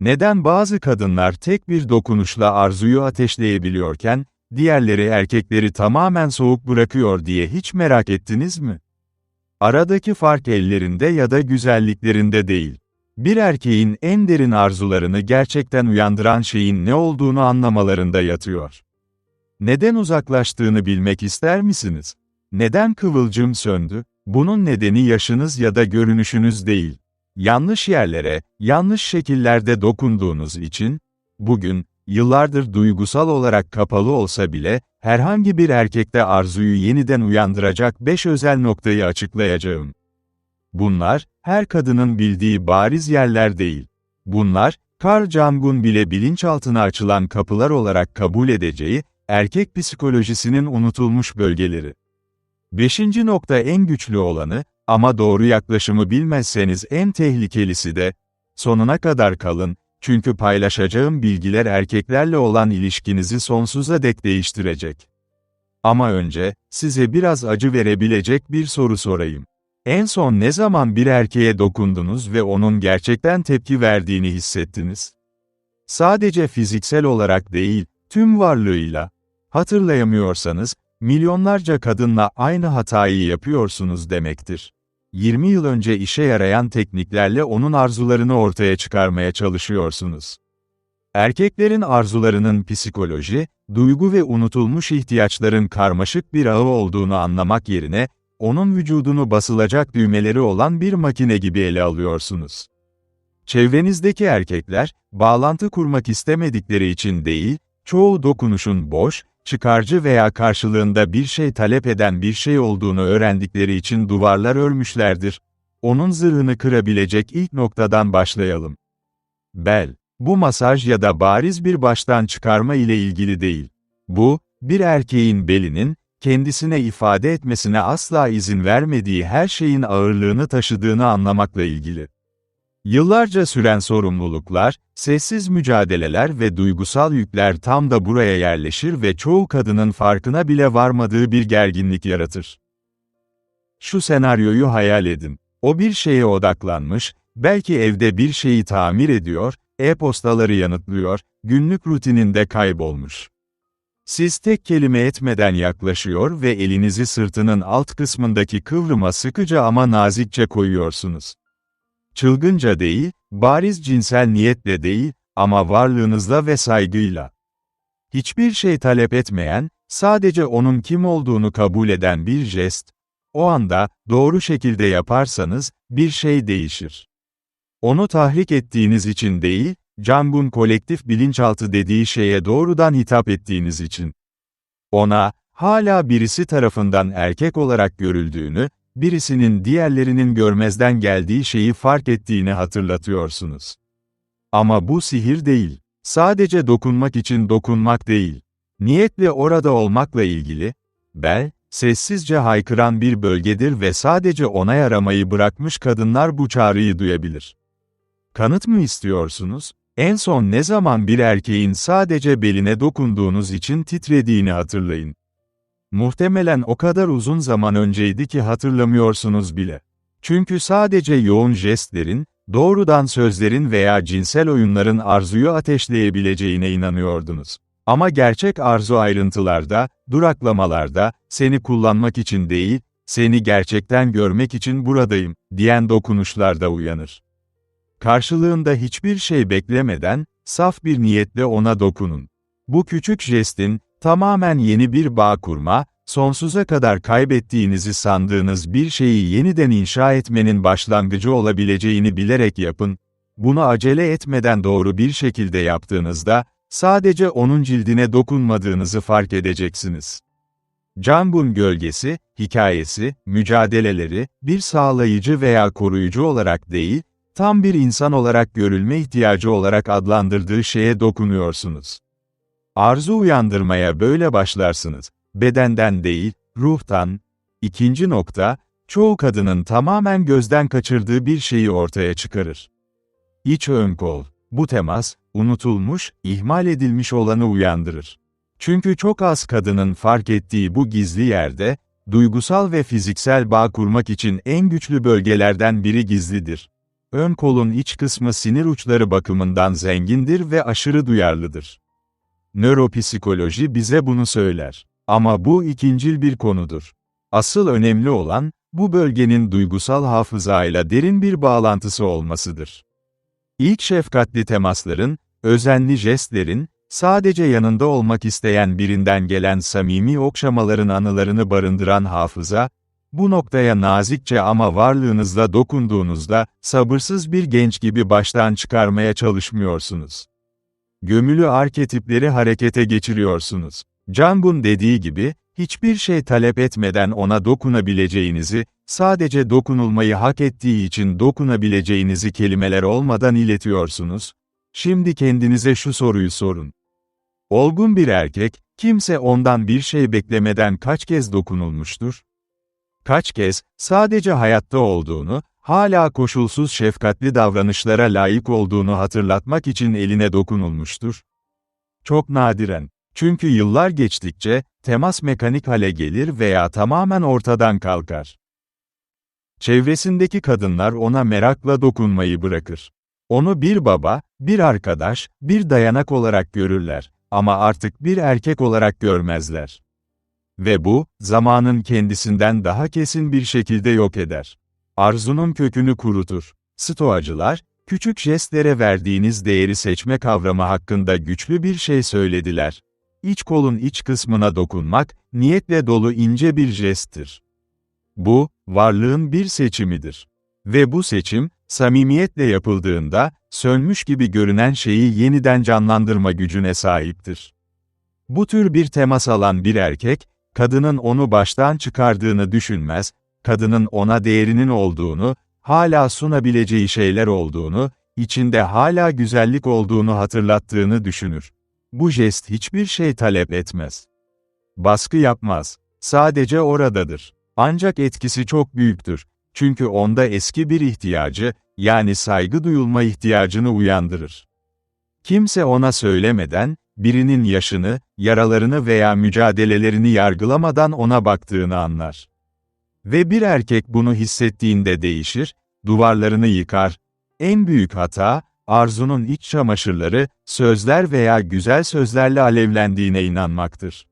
Neden bazı kadınlar tek bir dokunuşla arzuyu ateşleyebiliyorken, diğerleri erkekleri tamamen soğuk bırakıyor diye hiç merak ettiniz mi? Aradaki fark ellerinde ya da güzelliklerinde değil. Bir erkeğin en derin arzularını gerçekten uyandıran şeyin ne olduğunu anlamalarında yatıyor. Neden uzaklaştığını bilmek ister misiniz? Neden kıvılcım söndü? Bunun nedeni yaşınız ya da görünüşünüz değil. Yanlış yerlere, yanlış şekillerde dokunduğunuz için, bugün, yıllardır duygusal olarak kapalı olsa bile, herhangi bir erkekte arzuyu yeniden uyandıracak 5 özel noktayı açıklayacağım. Bunlar, her kadının bildiği bariz yerler değil. Bunlar, Carl Jung'un bile bilinçaltına açılan kapılar olarak kabul edeceği, erkek psikolojisinin unutulmuş bölgeleri. Beşinci nokta en güçlü olanı, ama doğru yaklaşımı bilmezseniz en tehlikelisi de, sonuna kadar kalın, çünkü paylaşacağım bilgiler erkeklerle olan ilişkinizi sonsuza dek değiştirecek. Ama önce, size biraz acı verebilecek bir soru sorayım. En son ne zaman bir erkeğe dokundunuz ve onun gerçekten tepki verdiğini hissettiniz? Sadece fiziksel olarak değil, tüm varlığıyla. Hatırlayamıyorsanız, milyonlarca kadınla aynı hatayı yapıyorsunuz demektir. 20 yıl önce işe yarayan tekniklerle onun arzularını ortaya çıkarmaya çalışıyorsunuz. Erkeklerin arzularının psikoloji, duygu ve unutulmuş ihtiyaçların karmaşık bir ağı olduğunu anlamak yerine, onun vücudunu basılacak düğmeleri olan bir makine gibi ele alıyorsunuz. Çevrenizdeki erkekler, bağlantı kurmak istemedikleri için değil, çoğu dokunuşun boş, çıkarcı veya karşılığında bir şey talep eden bir şey olduğunu öğrendikleri için duvarlar örmüşlerdir. Onun zırhını kırabilecek ilk noktadan başlayalım. Bel, bu masaj ya da bariz bir baştan çıkarma ile ilgili değil. Bu, bir erkeğin belinin, kendisine ifade etmesine asla izin vermediği her şeyin ağırlığını taşıdığını anlamakla ilgili. Yıllarca süren sorumluluklar, sessiz mücadeleler ve duygusal yükler tam da buraya yerleşir ve çoğu kadının farkına bile varmadığı bir gerginlik yaratır. Şu senaryoyu hayal edin. O bir şeye odaklanmış, belki evde bir şeyi tamir ediyor, e-postaları yanıtlıyor, günlük rutininde kaybolmuş. Siz tek kelime etmeden yaklaşıyor ve elinizi sırtının alt kısmındaki kıvrıma sıkıca ama nazikçe koyuyorsunuz. Çılgınca değil, bariz cinsel niyetle değil, ama varlığınızla ve saygıyla. Hiçbir şey talep etmeyen, sadece onun kim olduğunu kabul eden bir jest, o anda, doğru şekilde yaparsanız, bir şey değişir. Onu tahrik ettiğiniz için değil, Jung'un kolektif bilinçaltı dediği şeye doğrudan hitap ettiğiniz için. Ona, hala birisi tarafından erkek olarak görüldüğünü, birisinin diğerlerinin görmezden geldiği şeyi fark ettiğini hatırlatıyorsunuz. Ama bu sihir değil. Sadece dokunmak için dokunmak değil. Niyetle orada olmakla ilgili, bel, sessizce haykıran bir bölgedir ve sadece onay aramayı bırakmış kadınlar bu çağrıyı duyabilir. Kanıt mı istiyorsunuz? En son ne zaman bir erkeğin sadece beline dokunduğunuz için titrediğini hatırlayın. Muhtemelen o kadar uzun zaman önceydi ki hatırlamıyorsunuz bile. Çünkü sadece yoğun jestlerin, doğrudan sözlerin veya cinsel oyunların arzuyu ateşleyebileceğine inanıyordunuz. Ama gerçek arzu ayrıntılarda, duraklamalarda, seni kullanmak için değil, seni gerçekten görmek için buradayım, diyen dokunuşlarda uyanır. Karşılığında hiçbir şey beklemeden, saf bir niyetle ona dokunun. Bu küçük jestin, tamamen yeni bir bağ kurma, sonsuza kadar kaybettiğinizi sandığınız bir şeyi yeniden inşa etmenin başlangıcı olabileceğini bilerek yapın. Bunu acele etmeden doğru bir şekilde yaptığınızda, sadece onun cildine dokunmadığınızı fark edeceksiniz. Jambun gölgesi, hikayesi, mücadeleleri, bir sağlayıcı veya koruyucu olarak değil, tam bir insan olarak görülme ihtiyacı olarak adlandırdığı şeye dokunuyorsunuz. Arzu uyandırmaya böyle başlarsınız. Bedenden değil, ruhtan. İkinci nokta, çoğu kadının tamamen gözden kaçırdığı bir şeyi ortaya çıkarır. İç ön kol. Bu temas, unutulmuş, ihmal edilmiş olanı uyandırır. Çünkü çok az kadının fark ettiği bu gizli yerde, duygusal ve fiziksel bağ kurmak için en güçlü bölgelerden biri gizlidir. Ön kolun iç kısmı sinir uçları bakımından zengindir ve aşırı duyarlıdır. Nöropsikoloji bize bunu söyler. Ama bu ikincil bir konudur. Asıl önemli olan, bu bölgenin duygusal hafızayla derin bir bağlantısı olmasıdır. İlk şefkatli temasların, özenli jestlerin, sadece yanında olmak isteyen birinden gelen samimi okşamaların anılarını barındıran hafıza, bu noktaya nazikçe ama varlığınızla dokunduğunuzda, sabırsız bir genç gibi baştan çıkarmaya çalışmıyorsunuz. Gömülü arketipleri harekete geçiriyorsunuz. Canbun dediği gibi, hiçbir şey talep etmeden ona dokunabileceğinizi, sadece dokunulmayı hak ettiği için dokunabileceğinizi kelimeler olmadan iletiyorsunuz. Şimdi kendinize şu soruyu sorun. Olgun bir erkek, kimse ondan bir şey beklemeden kaç kez dokunulmuştur? Kaç kez, sadece hayatta olduğunu, hala koşulsuz şefkatli davranışlara layık olduğunu hatırlatmak için eline dokunulmuştur? Çok nadiren. Çünkü yıllar geçtikçe, temas mekanik hale gelir veya tamamen ortadan kalkar. Çevresindeki kadınlar ona merakla dokunmayı bırakır. Onu bir baba, bir arkadaş, bir dayanak olarak görürler ama artık bir erkek olarak görmezler. Ve bu, zamanın kendisinden daha kesin bir şekilde yok eder. Arzunun kökünü kurutur. Stoacılar, küçük jestlere verdiğiniz değeri seçme kavramı hakkında güçlü bir şey söylediler. İç kolun iç kısmına dokunmak, niyetle dolu ince bir jesttir. Bu, varlığın bir seçimidir. Ve bu seçim, samimiyetle yapıldığında, sönmüş gibi görünen şeyi yeniden canlandırma gücüne sahiptir. Bu tür bir temas alan bir erkek, kadının onu baştan çıkardığını düşünmez, kadının ona değerinin olduğunu, hala sunabileceği şeyler olduğunu, içinde hala güzellik olduğunu hatırlattığını düşünür. Bu jest hiçbir şey talep etmez. Baskı yapmaz. Sadece oradadır. Ancak etkisi çok büyüktür. Çünkü onda eski bir ihtiyacı, yani saygı duyulma ihtiyacını uyandırır. Kimse ona söylemeden, birinin yaşını, yaralarını veya mücadelelerini yargılamadan ona baktığını anlar. Ve bir erkek bunu hissettiğinde değişir, duvarlarını yıkar. En büyük hata, arzunun iç çamaşırları, sözler veya güzel sözlerle alevlendiğine inanmaktır.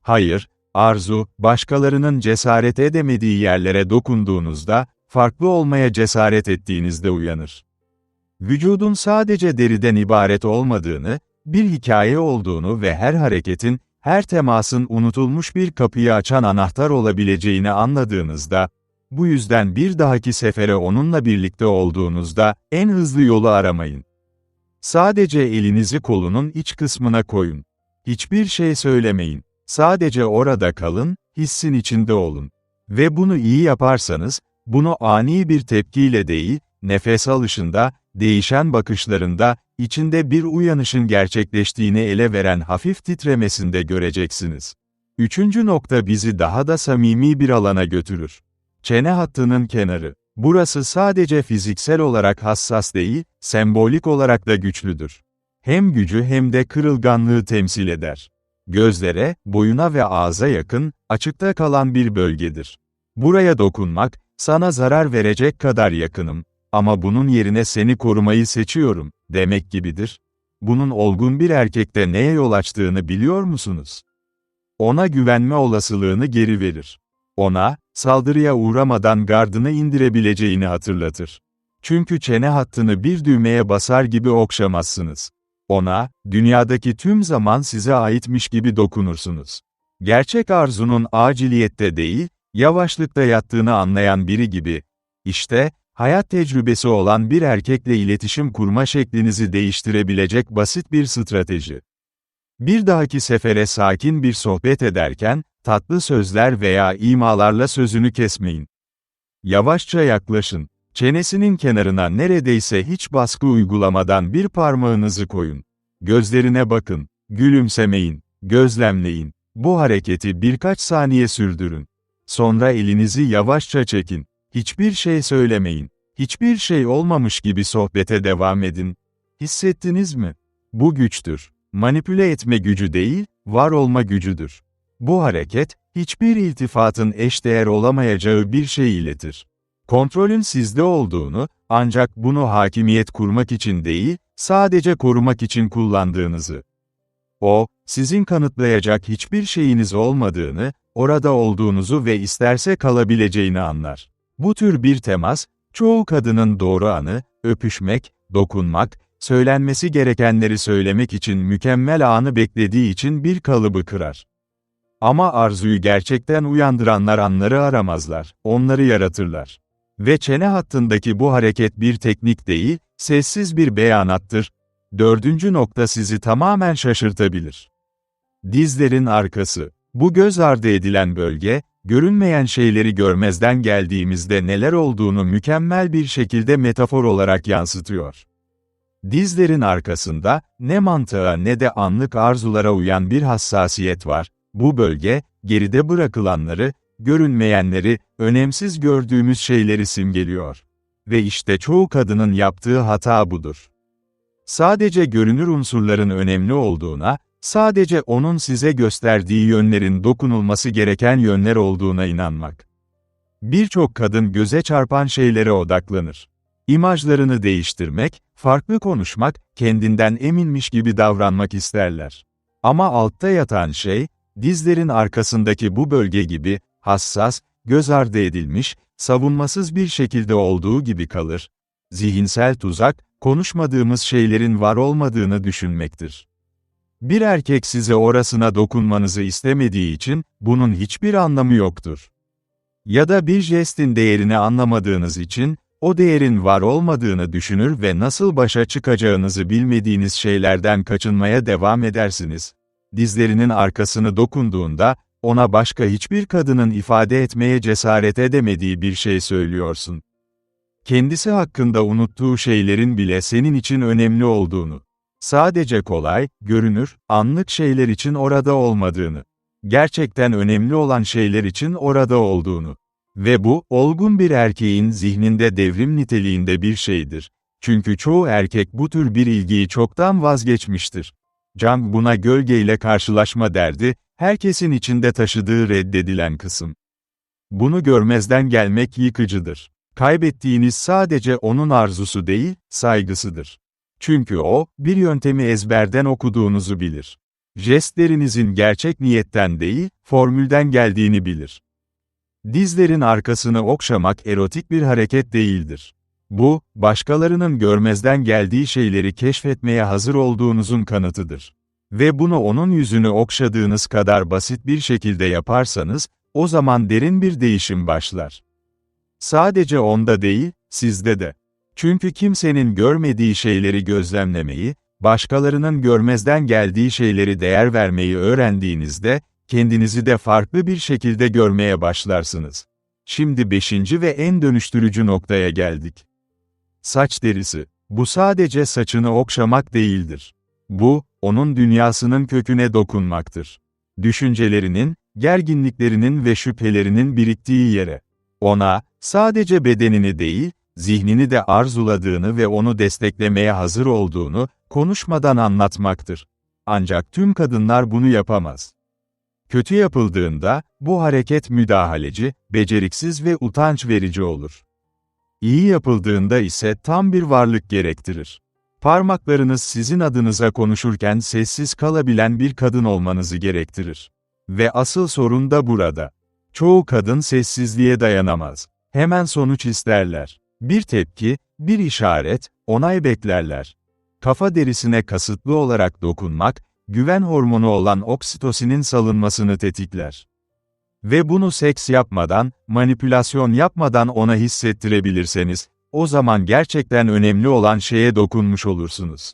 Hayır, arzu, başkalarının cesaret edemediği yerlere dokunduğunuzda, farklı olmaya cesaret ettiğinizde uyanır. Vücudun sadece deriden ibaret olmadığını, bir hikaye olduğunu ve her hareketin, her temasın unutulmuş bir kapıyı açan anahtar olabileceğini anladığınızda, bu yüzden bir dahaki sefere onunla birlikte olduğunuzda, en hızlı yolu aramayın. Sadece elinizi kolunun iç kısmına koyun. Hiçbir şey söylemeyin. Sadece orada kalın, hissin içinde olun. Ve bunu iyi yaparsanız, bunu ani bir tepkiyle değil, nefes alışında, değişen bakışlarında, içinde bir uyanışın gerçekleştiğini ele veren hafif titremesinde göreceksiniz. Üçüncü nokta bizi daha da samimi bir alana götürür. Çene hattının kenarı. Burası sadece fiziksel olarak hassas değil, sembolik olarak da güçlüdür. Hem gücü hem de kırılganlığı temsil eder. Gözlere, boyuna ve ağza yakın, açıkta kalan bir bölgedir. Buraya dokunmak, sana zarar verecek kadar yakınım, ama bunun yerine seni korumayı seçiyorum, demek gibidir. Bunun olgun bir erkekte neye yol açtığını biliyor musunuz? Ona güvenme olasılığını geri verir. Ona, saldırıya uğramadan gardını indirebileceğini hatırlatır. Çünkü çene hattını bir düğmeye basar gibi okşamazsınız. Ona, dünyadaki tüm zaman size aitmiş gibi dokunursunuz. Gerçek arzunun aciliyette değil, yavaşlıkta yattığını anlayan biri gibi. İşte, hayat tecrübesi olan bir erkekle iletişim kurma şeklinizi değiştirebilecek basit bir strateji. Bir dahaki sefere sakin bir sohbet ederken, tatlı sözler veya imalarla sözünü kesmeyin. Yavaşça yaklaşın. Çenesinin kenarına neredeyse hiç baskı uygulamadan bir parmağınızı koyun. Gözlerine bakın, gülümsemeyin, gözlemleyin. Bu hareketi birkaç saniye sürdürün. Sonra elinizi yavaşça çekin. Hiçbir şey söylemeyin. Hiçbir şey olmamış gibi sohbete devam edin. Hissettiniz mi? Bu güçtür. Manipüle etme gücü değil, var olma Bu hareket, hiçbir iltifatın eşdeğer olamayacağı bir şey iletir. Kontrolün sizde olduğunu, ancak bunu hakimiyet kurmak için değil, sadece korumak için kullandığınızı. O, sizin kanıtlayacak hiçbir şeyiniz olmadığını, orada olduğunuzu ve isterse kalabileceğini anlar. Bu tür bir temas, çoğu kadının doğru anı, öpüşmek, dokunmak, söylenmesi gerekenleri söylemek için mükemmel anı beklediği için bir kalıbı kırar. Ama arzuyu gerçekten uyandıranlar anları aramazlar, onları yaratırlar. Ve çene hattındaki bu hareket bir teknik değil, sessiz bir beyanattır. Dördüncü nokta sizi tamamen şaşırtabilir. Dizlerin arkası. Bu göz ardı edilen bölge, görünmeyen şeyleri görmezden geldiğimizde neler olduğunu mükemmel bir şekilde metafor olarak yansıtıyor. Dizlerin arkasında, ne mantığa ne de anlık arzulara uyan bir hassasiyet var, bu bölge, geride bırakılanları, görünmeyenleri, önemsiz gördüğümüz şeyleri simgeliyor. Ve işte çoğu kadının yaptığı hata budur. Sadece görünür unsurların önemli olduğuna, sadece onun size gösterdiği yönlerin dokunulması gereken yönler olduğuna inanmak. Birçok kadın göze çarpan şeylere odaklanır. İmajlarını değiştirmek, farklı konuşmak, kendinden eminmiş gibi davranmak isterler. Ama altta yatan şey, dizlerin arkasındaki bu bölge gibi, hassas, göz ardı edilmiş, savunmasız bir şekilde olduğu gibi kalır. Zihinsel tuzak, konuşmadığımız şeylerin var olmadığını düşünmektir. Bir erkek size orasına dokunmanızı istemediği için, bunun hiçbir anlamı yoktur. Ya da bir jestin değerini anlamadığınız için, o değerin var olmadığını düşünür ve nasıl başa çıkacağınızı bilmediğiniz şeylerden kaçınmaya devam edersiniz. Dizlerinin arkasını dokunduğunda, ona başka hiçbir kadının ifade etmeye cesaret edemediği bir şey söylüyorsun. Kendisi hakkında unuttuğu şeylerin bile senin için önemli olduğunu. Sadece kolay, görünür, anlık şeyler için orada olmadığını. Gerçekten önemli olan şeyler için orada olduğunu. Ve bu, olgun bir erkeğin zihninde devrim niteliğinde bir şeydir. Çünkü çoğu erkek bu tür bir ilgiyi çoktan vazgeçmiştir. Can buna gölgeyle karşılaşma derdi, herkesin içinde taşıdığı reddedilen kısım. Bunu görmezden gelmek yıkıcıdır. Kaybettiğiniz sadece onun arzusu değil, saygısıdır. Çünkü o, bir yöntemi ezberden okuduğunuzu bilir. Jestlerinizin gerçek niyetten değil, formülden geldiğini bilir. Dizlerin arkasını okşamak erotik bir hareket değildir. Bu, başkalarının görmezden geldiği şeyleri keşfetmeye hazır olduğunuzun kanıtıdır. Ve bunu onun yüzünü okşadığınız kadar basit bir şekilde yaparsanız, o zaman derin bir değişim başlar. Sadece onda değil, sizde de. Çünkü kimsenin görmediği şeyleri gözlemlemeyi, başkalarının görmezden geldiği şeyleri değer vermeyi öğrendiğinizde, kendinizi de farklı bir şekilde görmeye başlarsınız. Şimdi beşinci ve en dönüştürücü noktaya geldik. Saç derisi. Bu sadece saçını okşamak değildir. Bu, onun dünyasının köküne dokunmaktır. Düşüncelerinin, gerginliklerinin ve şüphelerinin biriktiği yere. Ona, sadece bedenini değil, zihnini de arzuladığını ve onu desteklemeye hazır olduğunu, konuşmadan anlatmaktır. Ancak tüm kadınlar bunu yapamaz. Kötü yapıldığında, bu hareket müdahaleci, beceriksiz ve utanç verici olur. İyi yapıldığında ise tam bir varlık gerektirir. Parmaklarınız sizin adınıza konuşurken sessiz kalabilen bir kadın olmanızı gerektirir. Ve asıl sorun da burada. Çoğu kadın sessizliğe dayanamaz. Hemen sonuç isterler. Bir tepki, bir işaret, onay beklerler. Kafa derisine kasıtlı olarak dokunmak, güven hormonu olan oksitosinin salınmasını tetikler. Ve bunu seks yapmadan, manipülasyon yapmadan ona hissettirebilirseniz, o zaman gerçekten önemli olan şeye dokunmuş olursunuz.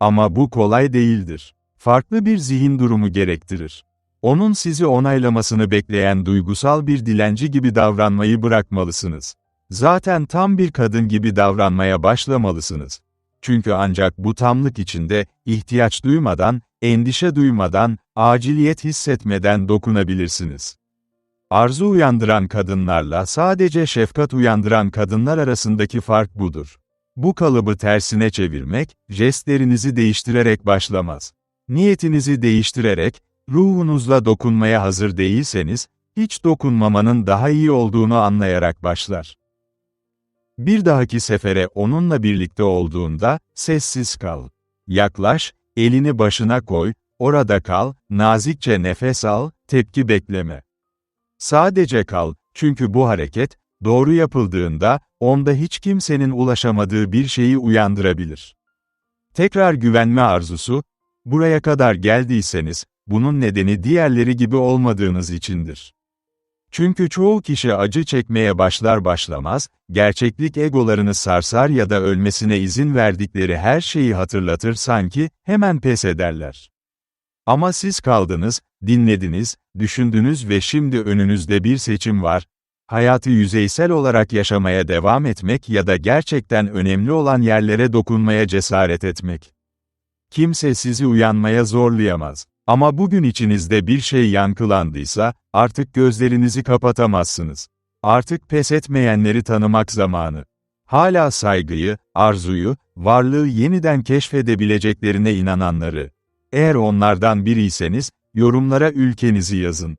Ama bu kolay değildir. Farklı bir zihin durumu gerektirir. Onun sizi onaylamasını bekleyen duygusal bir dilenci gibi davranmayı bırakmalısınız. Zaten tam bir kadın gibi davranmaya başlamalısınız. Çünkü ancak bu tamlık içinde, ihtiyaç duymadan, endişe duymadan, aciliyet hissetmeden dokunabilirsiniz. Arzu uyandıran kadınlarla sadece şefkat uyandıran kadınlar arasındaki fark budur. Bu kalıbı tersine çevirmek, jestlerinizi değiştirerek başlamaz. Niyetinizi değiştirerek, ruhunuzla dokunmaya hazır değilseniz, hiç dokunmamanın daha iyi olduğunu anlayarak başlar. Bir dahaki sefere onunla birlikte olduğunda, sessiz kal. Yaklaş, elini başına koy, orada kal, nazikçe nefes al, tepki bekleme. Sadece kal, çünkü bu hareket, doğru yapıldığında, onda hiç kimsenin ulaşamadığı bir şeyi uyandırabilir. Tekrar güvenme arzusu, buraya kadar geldiyseniz, bunun nedeni diğerleri gibi olmadığınız içindir. Çünkü çoğu kişi acı çekmeye başlar başlamaz, gerçeklik egolarını sarsar ya da ölmesine izin verdikleri her şeyi hatırlatır sanki, hemen pes ederler. Ama siz kaldınız, dinlediniz, düşündünüz ve şimdi önünüzde bir seçim var. Hayatı yüzeysel olarak yaşamaya devam etmek ya da gerçekten önemli olan yerlere dokunmaya cesaret etmek. Kimse sizi uyanmaya zorlayamaz. Ama bugün içinizde bir şey yankılandıysa, artık gözlerinizi kapatamazsınız. Artık pes etmeyenleri tanımak zamanı. Hala saygıyı, arzuyu, varlığı yeniden keşfedebileceklerine inananları. Eğer onlardan biriyseniz, yorumlara ülkenizi yazın.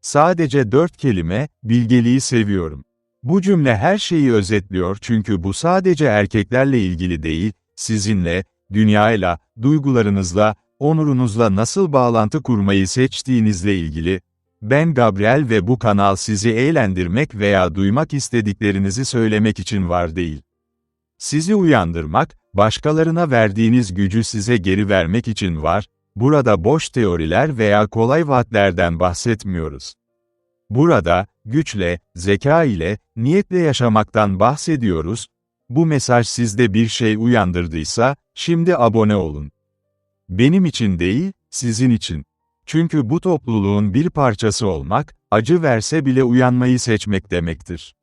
Sadece dört kelime, bilgeliği seviyorum. Bu cümle her şeyi özetliyor çünkü bu sadece erkeklerle ilgili değil, sizinle, dünyayla, duygularınızla, onurunuzla nasıl bağlantı kurmayı seçtiğinizle ilgili. Ben Gabriel ve bu kanal sizi eğlendirmek veya duymak istediklerinizi söylemek için var değil. Sizi uyandırmak, başkalarına verdiğiniz gücü size geri vermek için var, burada boş teoriler veya kolay vaatlerden bahsetmiyoruz. Burada, güçle, zeka ile, niyetle yaşamaktan bahsediyoruz. Bu mesaj sizde bir şey uyandırdıysa, şimdi abone olun. Benim için değil, sizin için. Çünkü bu topluluğun bir parçası olmak, acı verse bile uyanmayı seçmek demektir.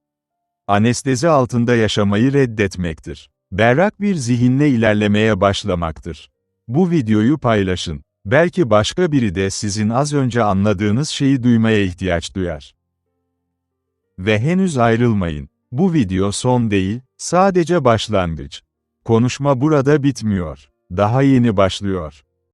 Anestezi altında yaşamayı reddetmektir. Berrak bir zihinle ilerlemeye başlamaktır. Bu videoyu paylaşın. Belki başka biri de sizin az önce anladığınız şeyi duymaya ihtiyaç duyar. Ve henüz ayrılmayın. Bu video son değil, sadece başlangıç. Konuşma burada bitmiyor. Daha yeni başlıyor.